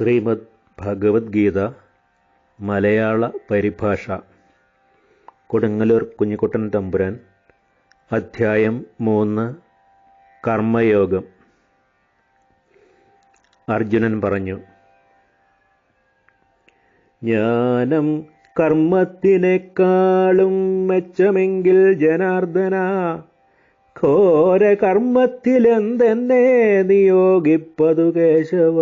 ശ്രീമദ് ഭഗവത്ഗീത മലയാള പരിഭാഷ കൊടുങ്ങല്ലൂർ കുഞ്ഞിക്കുട്ടൻ തമ്പുരാൻ അധ്യായം മൂന്ന് കർമ്മയോഗം. അർജുനൻ പറഞ്ഞു ജ്ഞാനം കർമ്മത്തിനേക്കാളും മെച്ചമെങ്കിൽ ജനാർദ്ദന ഘോര കർമ്മത്തിലെന്തെന്നെ നിയോഗിപ്പതു കേശവ.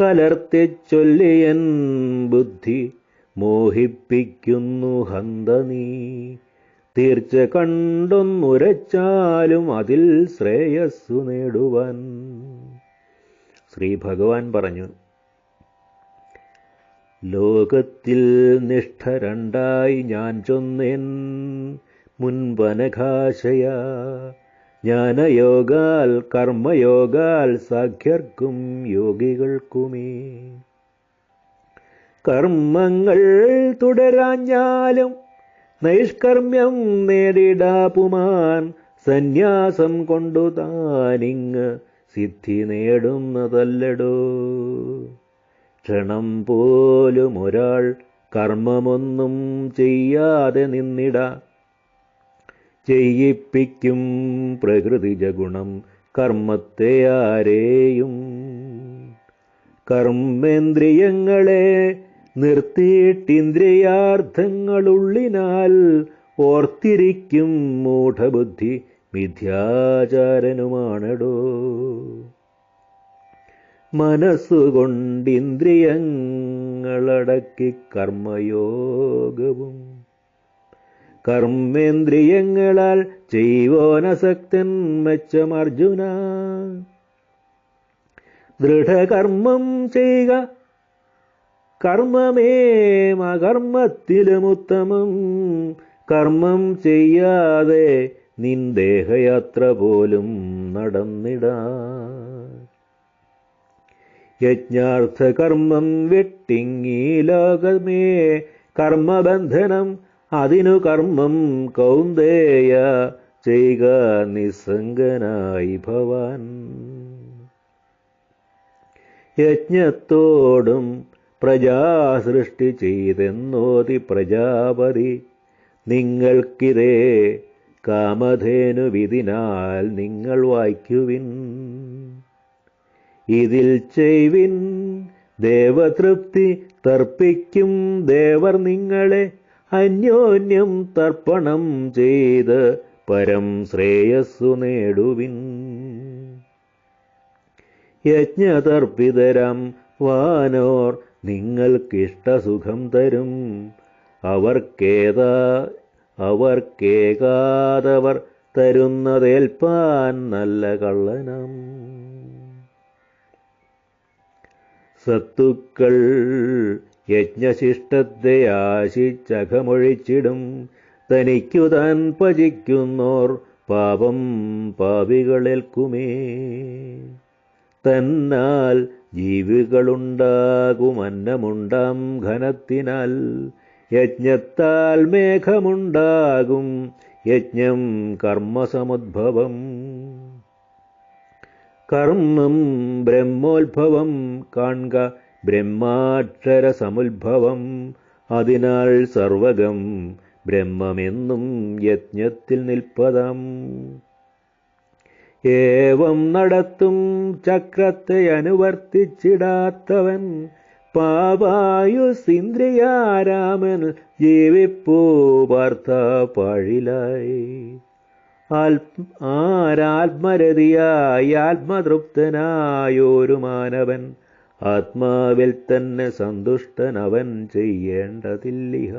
കലർത്തിച്ചൊല്ലിയൻ ബുദ്ധി മോഹിപ്പിക്കുന്നു ഹന്ത നീ. തീർച്ച കണ്ടൊന്നുരച്ചാലും അതിൽ ശ്രേയസ്സു നേടുവാൻ. ശ്രീ ഭഗവാൻ പറഞ്ഞു ലോകത്തിൽ നിഷ്ഠ രണ്ടായി ഞാൻ ചൊന്നേൻ മുൻപനഘാശയ ജ്ഞാനയോഗാൽ കർമ്മയോഗാൽ സാഖ്യർക്കും യോഗികൾക്കുമേ. കർമ്മങ്ങൾ തുടരാഞ്ഞാലും നൈഷ്കർമ്മ്യം നേടിടാപ്പുമാൻ സന്യാസം കൊണ്ടു താനിങ് സിദ്ധി നേടുന്നതല്ലടോ. ക്ഷണം പോലും ഒരാൾ കർമ്മമൊന്നും ചെയ്യാതെ നിന്നിട. ചെയ്യിപ്പിക്കും പ്രകൃതിജഗുണം കർമ്മത്തെ ആരെയും. കർമ്മേന്ദ്രിയങ്ങളെ നിർത്തിയിട്ടിന്ദ്രിയാർത്ഥങ്ങളുള്ളിനാൽ ഓർത്തിരിക്കും മൂഢബുദ്ധി മിഥ്യാചാരനുമാണടോ. മനസ്സുകൊണ്ടിന്ദ്രിയങ്ങളടക്കി കർമ്മയോഗവും കർമ്മേന്ദ്രിയങ്ങളാൽ ചെയ്വോനസക്തൻ മെച്ചമർജുന ദൃഢകർമ്മം ചെയ്യുക കർമ്മമേമ ഉത്തമം. കർമ്മം ചെയ്യാതെ നിൻ ദേഹയാത്ര പോലും നടന്നിടാ. യജ്ഞാർത്ഥ കർമ്മം വെട്ടിങ്ങി ലോകമേ. കർമ്മബന്ധനം അതിനു കർമ്മം കൗന്ദേയ ചെയ്യുക നിസ്സംഗനായി ഭവാൻ. യജ്ഞത്തോടും പ്രജാസൃഷ്ടി ചെയ്തെന്നോതി പ്രജാപതി നിങ്ങൾക്കിതേ കാമധേനു വിധിനാൽ നിങ്ങൾ വായിക്കുവിൻ. ഇതിൽ ചെയ്വിൻ ദേവതൃപ്തി തർപ്പിക്കും ദേവർ നിങ്ങളെ അന്യോന്യം തർപ്പണം ചെയ്ത് പരം ശ്രേയസ്സു നേടുവിൻ. യജ്ഞതർപ്പിതരം വാനോർ നിങ്ങൾക്കിഷ്ടസുഖം തരും. അവർക്കേതാ അവർക്കേകാതവർ തരുന്നതേൽപ്പാൻ നല്ല കള്ളനം. സത്തുക്കൾ യജ്ഞശിഷ്ടത്തെ ആശിച്ചകമൊഴിച്ചിടും തനിക്കു താൻ ഭജിക്കുന്നോർ പാപം പാപികളേൽക്കുമേ തന്നാൽ ജീവികളുണ്ടാകും അന്നമുണ്ടാം ഘനത്തിനാൽ. യജ്ഞത്താൽ മേഘമുണ്ടാകും. യജ്ഞം കർമ്മസമുദ്ഭവം. കർമ്മം ബ്രഹ്മോത്ഭവം. കാൺക ബ്രഹ്മാക്ഷര സമുദ്ഭവം അതിനാൽ സർവകം ബ്രഹ്മമെന്നും യജ്ഞത്തിൽ നിൽപ്പതം. ഏവം നടത്തും ചക്രത്തെ അനുവർത്തിച്ചിടാത്തവൻ പാപായുസിന്ദ്രിയാരാമൻ ജീവിപ്പോ വാർത്ത പാഴിലായി. ആരാത്മരതിയായി ആത്മതൃപ്തനായോരു മാനവൻ ആത്മാവിൽ തന്നെ സന്തുഷ്ടനവൻ ചെയ്യേണ്ടതില്ലിഹ.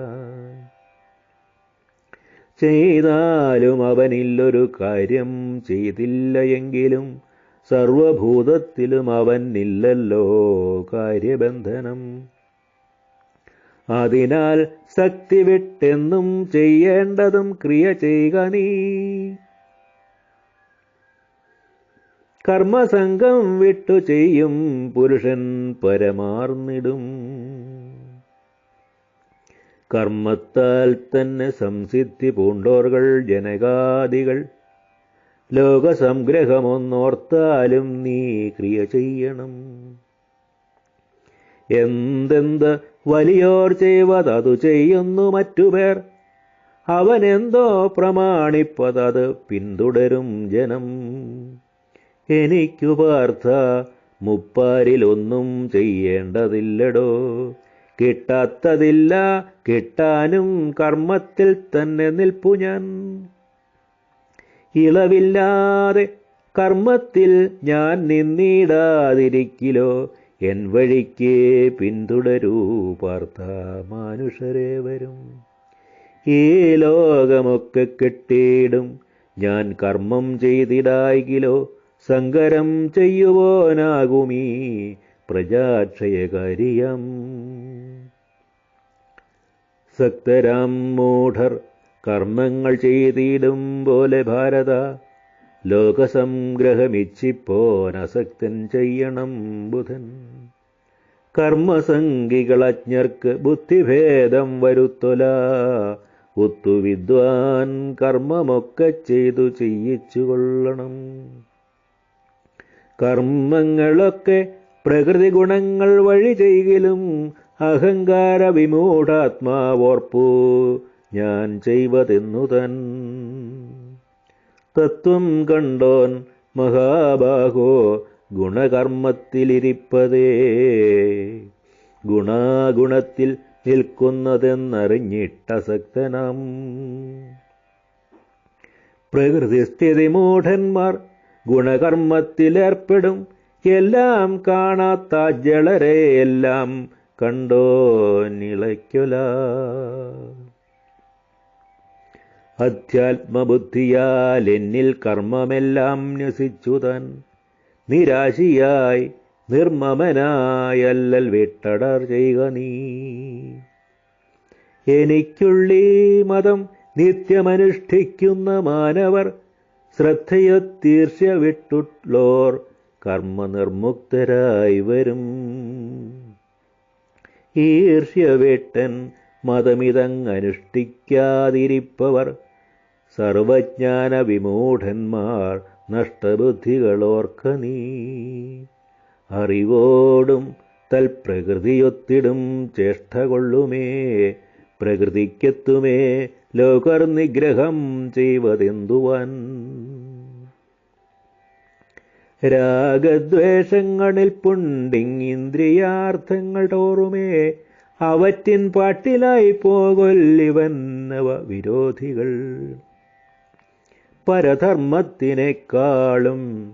ചെയ്താലും അവനില്ലൊരു കാര്യം ചെയ്തില്ല എങ്കിലും സർവഭൂതത്തിലും അവനില്ലല്ലോ കാര്യബന്ധനം. അതിനാൽ ശക്തി വിട്ടെന്നും ചെയ്യേണ്ടതും ക്രിയ ചെയ്യുക നീ. കർമ്മസംഘം വിട്ടു ചെയ്യും പുരുഷൻ പരമാർന്നിടും. കർമ്മത്താൽ തന്നെ സംസിദ്ധി പൂണ്ടോർകൾ ജനകാദികൾ. ലോകസംഗ്രഹമൊന്നോർത്താലും നീ ക്രിയ ചെയ്യണം. എന്തെന്ത് വലിയോർ ചെയ്വതതു ചെയ്യുന്നു മറ്റുപേർ അവനെന്തോ പ്രമാണിപ്പതത് പിന്തുടരും ജനം. എനിക്കു പാർത്ഥ മുപ്പാരിലൊന്നും ചെയ്യേണ്ടതില്ലടോ. കിട്ടാത്തതില്ല കിട്ടാനും കർമ്മത്തിൽ തന്നെ നിൽപ്പു ഞാൻ. ഇളവില്ലാതെ കർമ്മത്തിൽ ഞാൻ നിന്നിടാതിരിക്കിലോ. എൻ വഴിക്ക് പിന്തുടരൂ പാർത്ഥ മനുഷ്യരെ വരും. ഈ ലോകമൊക്കെ കെട്ടിയിടും ഞാൻ കർമ്മം ചെയ്തിടായികിലോ. സങ്കരം ചെയ്യുവാനാകുമീ പ്രജാക്ഷയകാരിയം. സക്തരാം മൂഢർ കർമ്മങ്ങൾ ചെയ്തിടും പോലെ ഭാരത ലോകസംഗ്രഹമിച്ചിപ്പോൻ അസക്തൻ ചെയ്യണം ബുധൻ. കർമ്മസംഗികളജ്ഞർക്ക് ബുദ്ധിഭേദം വരുത്തൊല ഒത്തു വിദ്വാൻ കർമ്മമൊക്കെ ചെയ്തു ചെയ്യിച്ചു കൊള്ളണം കർമ്മങ്ങളൊക്കെ പ്രകൃതി ഗുണങ്ങൾ വഴി ചെയ്യലും അഹങ്കാര വിമൂഢാത്മാവോർപ്പു ഞാൻ ചെയ്വതെന്നു തൻ. തത്വം കണ്ടോൻ മഹാബാഹോ ഗുണകർമ്മത്തിലിരിപ്പതേ. ഗുണാഗുണത്തിൽ നിൽക്കുന്നതെന്നറിഞ്ഞിട്ടസക്തനാം പ്രകൃതിസ്ഥിതി മൂഢന്മാർ ഗുണകർമ്മത്തിലേർപ്പെടും. എല്ലാം കാണാത്ത ജളരെ എല്ലാം കണ്ടോ നിളയ്ക്കൊല. അധ്യാത്മബുദ്ധിയാൽ എന്നിൽ കർമ്മമെല്ലാം ന്യസിച്ചു താൻ നിരാശിയായി നിർമ്മമനായല്ലൽ വിട്ടടർ ചെയ്യുക നീ. എനിക്കുള്ളീ മതം നിത്യമനുഷ്ഠിക്കുന്ന മാനവർ ശ്രദ്ധയോ തീർച്ച വിട്ടുള്ളോർ കർമ്മനിർമുക്തരായി വരും. ഈർഷ്യവേട്ടൻ മതമിതങ്ങനുഷ്ഠിക്കാതിരിപ്പവർ സർവജ്ഞാന വിമൂഢന്മാർ നഷ്ടബുദ്ധികളോർക്ക നീ. അറിവോടും തൽപ്രകൃതിയൊത്തിടും ചേഷ്ട കൊള്ളുമേ പ്രകൃതിക്കെത്തുമേ ലോകർ നിഗ്രഹം ചെയ്വതെന്തുവാൻ? രാഗദ്വേഷങ്ങളിൽ പുണ്ടിങ്ങിന്ദ്രിയാർത്ഥങ്ങൾ തോറുമേ അവറ്റിൻ പാട്ടിലായി പോകൊല്ലിവന്നവ വിരോധികൾ. പരധർമ്മത്തിനേക്കാളും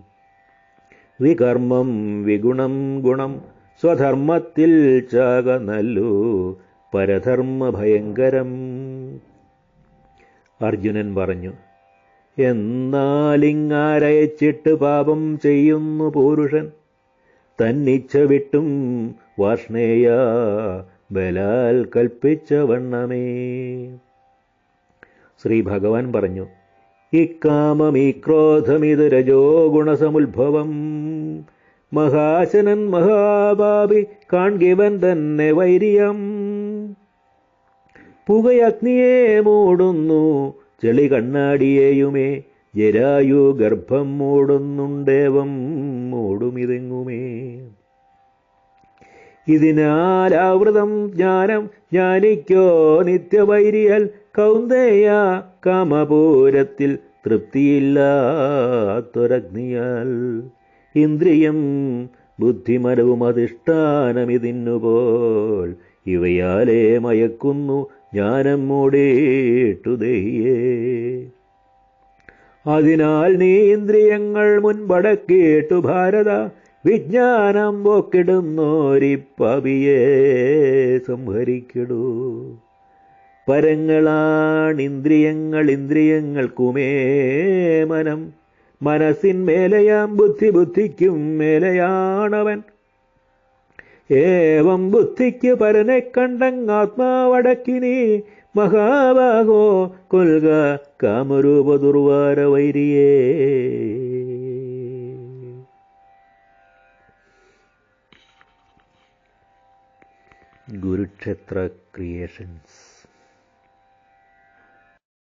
വികർമ്മം വിഗുണം ഗുണം സ്വധർമ്മത്തിൽ ചാക നല്ലു പരധർമ്മ ഭയങ്കരം അർജുനൻ പറഞ്ഞു എന്നാലിങ്ങാരയച്ചിട്ട് പാപം ചെയ്യുന്നു പുരുഷൻ. തന്നിച്ച വിട്ടും വാഷ്ണേയ ബലാൽ കൽപ്പിച്ച വണ്ണമേ. ശ്രീ ഭഗവാൻ പറഞ്ഞു ഇക്കാമം ഈ ക്രോധമിത് രജോ ഗുണസമുത്ഭവം. മഹാശനൻ മഹാഭാവി കാൺകിവൻ തന്നെ വൈര്യം. പുകയഗ്നിയെ മൂടുന്നു ചെളി കണ്ണാടിയേയുമേ ജരായു ഗർഭം മൂടുന്നുണ്ടേവം മൂടുമിതെങ്ങുമേ. ഇതിനാലാവൃതം ജ്ഞാനം ജ്ഞാനിക്കോ നിത്യവൈരിയൽ കൗന്ദേയ കാമപൂരത്തിൽ തൃപ്തിയില്ലാത്തൊരഗ്നിയാൽ. ഇന്ദ്രിയം ബുദ്ധിമനവും അധിഷ്ഠാനമിതിന്നുപോൽ ഇവയാലേ മയക്കുന്നു ജ്ഞാനം ദയ്യേ അതിനാൽ നീ ഇന്ദ്രിയങ്ങൾ മുൻപടക്കിയിട്ടു ഭാരത വിജ്ഞാനം പോക്കിടുന്നോരിപ്പവിയേ സംഹരിക്കിടൂ. പരങ്ങളാണിന്ദ്രിയങ്ങൾ ഇന്ദ്രിയങ്ങൾക്കുമേ മനം. മനസ്സിന്മേലയാം ബുദ്ധി ബുദ്ധിക്കും മേലയാണവൻ. ഏവം ബുദ്ധിക്ക് പരനെ കണ്ടങ്ങാത്മാവടക്കിനി മഹാഭാഗോ കൊൽക കാമരൂപ ദുർവാര വൈരിയേ ഗുരുക്ഷേത്ര ക്രിയേഷൻസ്